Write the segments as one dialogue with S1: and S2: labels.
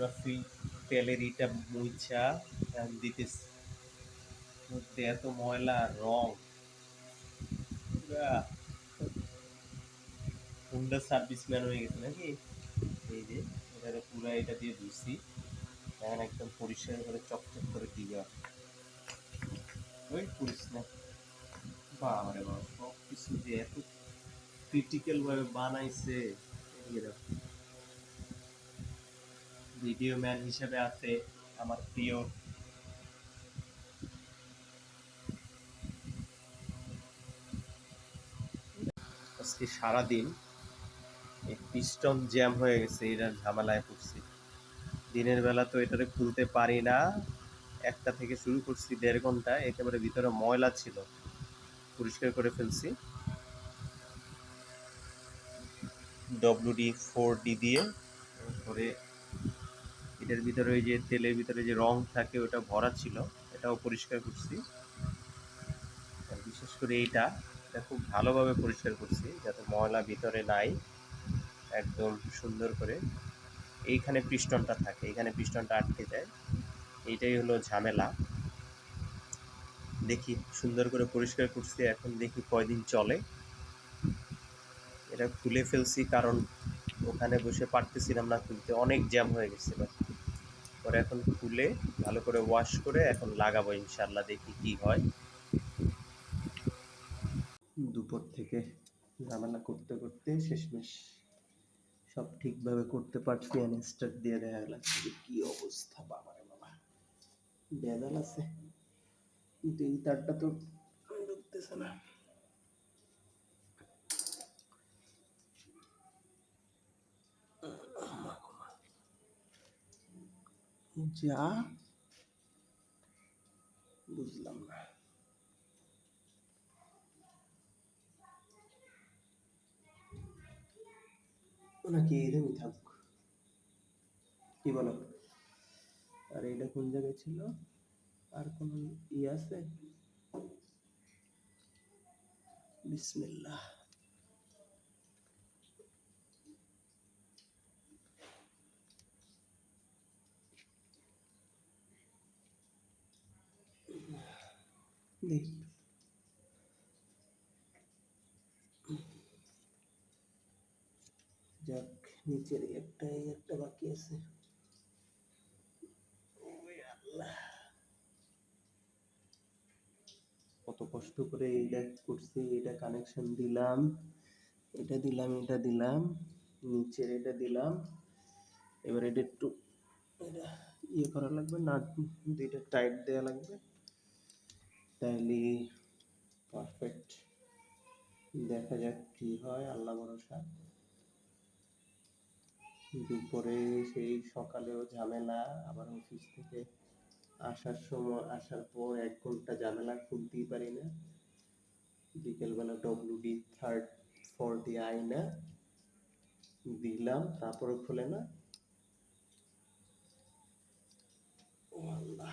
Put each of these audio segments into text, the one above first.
S1: রাফি তেলের ইটা মুইচা দিতেছে মধ্যে এত ময়লা রং। হুন্ডা সার্ভিসম্যান হয়ে গেছে নাকি? এই যে এটারে পুরা এটা দিয়ে ধুছি এখন একদম পরিষ্কার করে চকচক করে দিয়ে ওই করিস না। বাবারে বাবা সব কিছু যে এত ক্রিটিক্যাল ভাবে বানাইছে। এরা ভিডিও ম্যান হিসেবে আছে আমার প্রিয়। আজকে সারাদিন এই পিস্টন জ্যাম হয়ে গেছে এটার ঝামেলায় পড়ছি। দিনের বেলা তো এটারে খুলতে পারি না। একটা থেকে শুরু করছি দেড় ঘণ্টা, একেবারে ভিতরে ময়লা ছিল। পরিষ্কার করে ফেলছি। ডব্লিউ ডি ফোর ডি দিয়ে করে এটার ভিতরে ওই যে তেলের ভিতরে যে রং থাকে, ওটা ভরা ছিল। এটাও পরিষ্কার করছি। বিশেষ করে এইটা, এটা খুব ভালোভাবে পরিষ্কার করছি, যাতে ময়লা ভিতরে নাই, একদম সুন্দর করে। এইখানে পিস্টনটা থাকে, এইখানে পিস্টনটা আটকে যায়। এইটাই হলো ঝামেলা। দেখি, সুন্দর করে পরিষ্কার করছি, এখন দেখি কয়দিন চলে। এটা খুলে ফেলছি, কারণ ওখানে বসে পারতেছিলাম না খুলতে, অনেক জ্যাম হয়ে গেছিল। পরে এখন খুলে, ভালো করে ওয়াশ করে এখন লাগাবো ইনশাল্লাহ দেখি কি হয়। দুপুর থেকে ঝামেলা করতে করতে শেষমেশ সব ঠিকভাবে করতে পারছি স্টার্ট দিয়ে দেখা লাগছে কি অবস্থা বাবা রে বাবা। বেদাল আছে। কিন্তু এই তারটা তো ঢুকতেছে না। যা বুঝলাম না নাকি এরকমই থাকুক কি বলো আর এটা কোন জায়গায় ছিল আর কোন ই আছে বিসমিল্লাহ দেখ যাক, নিচের একটা একটা বাকি আছে। কত কষ্ট করে এইটা করছি এটা কানেকশন দিলাম। এটা দিলাম এটা দিলাম। নিচের এটা দিলাম। এবার এটা একটু, এটা ইয়ে করা লাগবে, নাট, দুইটা টাইট দেওয়া লাগবে। তাহলে পারফেক্ট দেখা যাক কি হয়, আল্লাহ ভরসা। দুপুরে সেই সকালেও ঝামেলা, আবার অফিস থেকে আসার সময়, আসার পর এক ঘণ্টা ঝামেলা, খুলতেই পারি না। বিকেলবেলা ডব্লিউ ডি থার্ড ফোরটি আইনা দিলাম তারপরে খুলে না ও আল্লাহ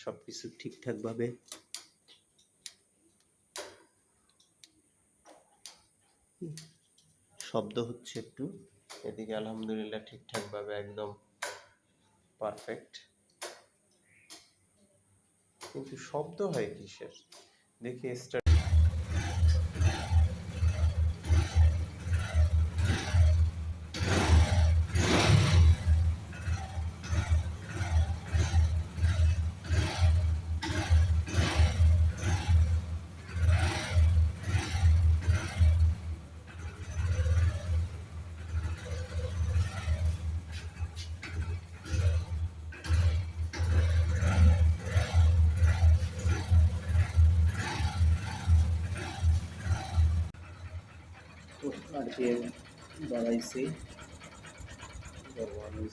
S1: সব কিছু ঠিকঠাক ভাবে শব্দ হচ্ছে একটু। এদিকে আলহামদুলিল্লাহ ঠিকঠাক ভাবে একদম পারফেক্ট কিন্তু শব্দ হয় কিসের? দেখি স্টার্ট আর কি বাড়াইছি মানুষ